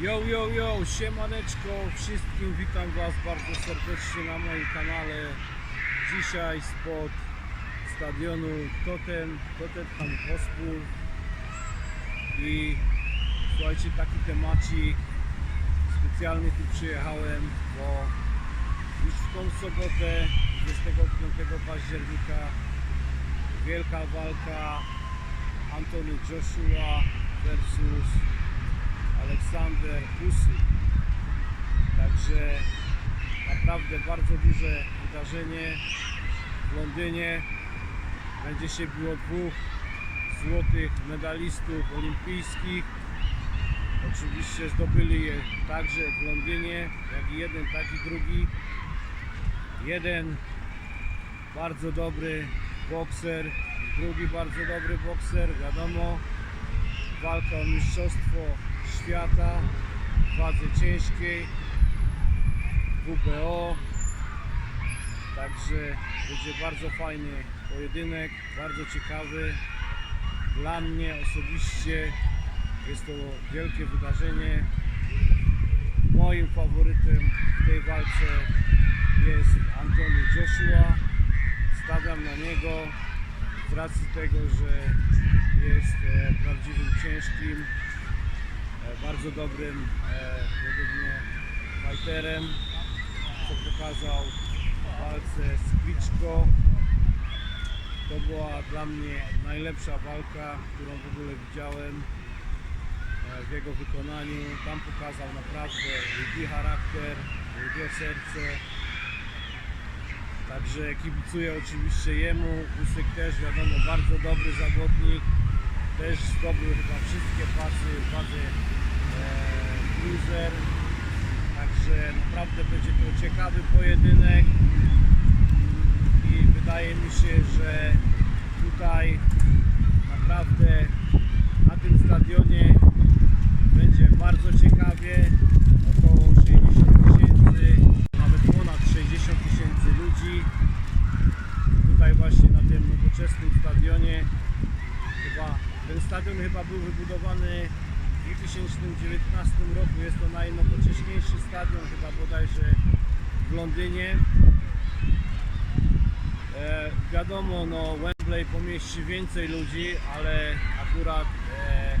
Yo, yo, yo, siemaneczko wszystkim, witam Was bardzo serdecznie na moim kanale. Dzisiaj spod stadionu Totem, Tottenham Hotspur i słuchajcie, taki temacik, specjalnie tu przyjechałem, bo już w tą sobotę, 25 października, wielka walka Antony Joshua versus Aleksander Usyk. Także naprawdę bardzo duże wydarzenie w Londynie. Będzie się biło dwóch złotych medalistów olimpijskich. Oczywiście zdobyli je także w Londynie, jak i jeden, tak i drugi. Jeden bardzo dobry bokser, drugi bardzo dobry bokser, wiadomo. Walka o mistrzostwo świata w wadze ciężkiej WBO także będzie bardzo fajny pojedynek, bardzo ciekawy. Dla mnie osobiście jest to wielkie wydarzenie. Moim faworytem w tej walce jest Antony Joshua. Stawiam na niego z racji tego, że jest e, prawdziwym ciężkim e, bardzo dobrym e, według mnie fighterem, co pokazał w walce z Klitschko. To była dla mnie najlepsza walka, którą w ogóle widziałem w jego wykonaniu. Tam pokazał naprawdę lubi charakter, lubi serce. Także kibicuję oczywiście jemu. Usyk też wiadomo bardzo dobry zawodnik też zdobył chyba wszystkie pasy wadze e, cruiser. Także naprawdę będzie to ciekawy pojedynek i wydaje mi się, że tutaj naprawdę na tym stadionie będzie bardzo ciekawie. Około 60 tysięcy, nawet ponad 60 tysięcy ludzi. Tutaj właśnie na tym nowoczesnym stadionie chyba stadion chyba był wybudowany w 2019 roku. Jest to najnowocześniejszy stadion chyba bodajże w Londynie. E, wiadomo, no Wembley pomieści więcej ludzi, ale akurat e,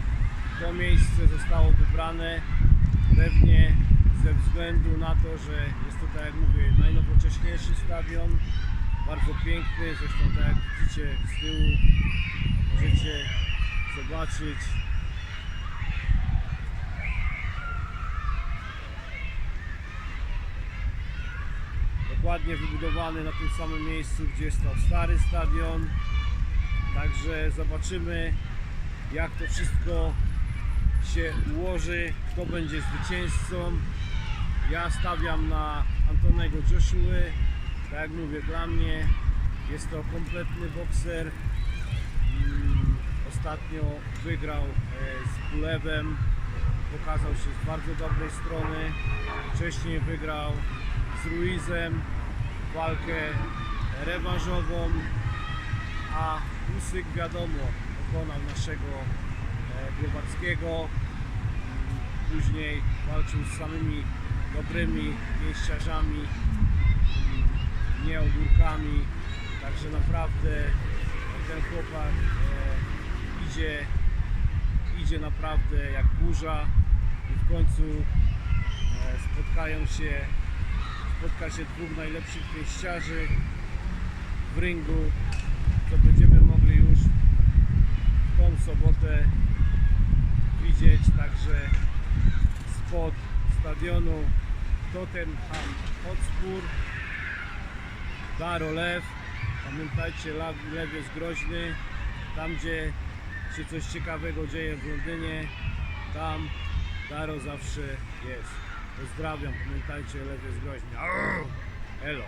to miejsce zostało wybrane pewnie ze względu na to, że jest to tak jak mówię najnowocześniejszy stadion, bardzo piękny, zresztą tak jak widzicie z tyłu możecie zobaczyć dokładnie wybudowany na tym samym miejscu, gdzie stał stary stadion. Także zobaczymy, jak to wszystko się ułoży, kto będzie zwycięzcą. Ja stawiam na Antonego Joshua. Tak jak mówię, dla mnie jest to kompletny bokser. Ostatnio wygrał e, z Kulewem, pokazał się z bardzo dobrej strony. Wcześniej wygrał z Ruizem walkę rewanżową, a Usyk wiadomo pokonał naszego e, Glowackiego. Później walczył z samymi dobrymi pięściarzami, nie ogórkami. Także naprawdę ten chłopak e, idzie, idzie naprawdę jak burza i w końcu e, spotkają się, spotka się dwóch najlepszych pięściarzy w ringu, co będziemy mogli już w tą sobotę widzieć, także spod stadionu Tottenham Hotspur Daro Lew. Pamiętajcie Lew jest groźny. Tam gdzie się coś ciekawego dzieje w Londynie tam Daro zawsze jest. Pozdrawiam, pamiętajcie Lew jest groźny! Elo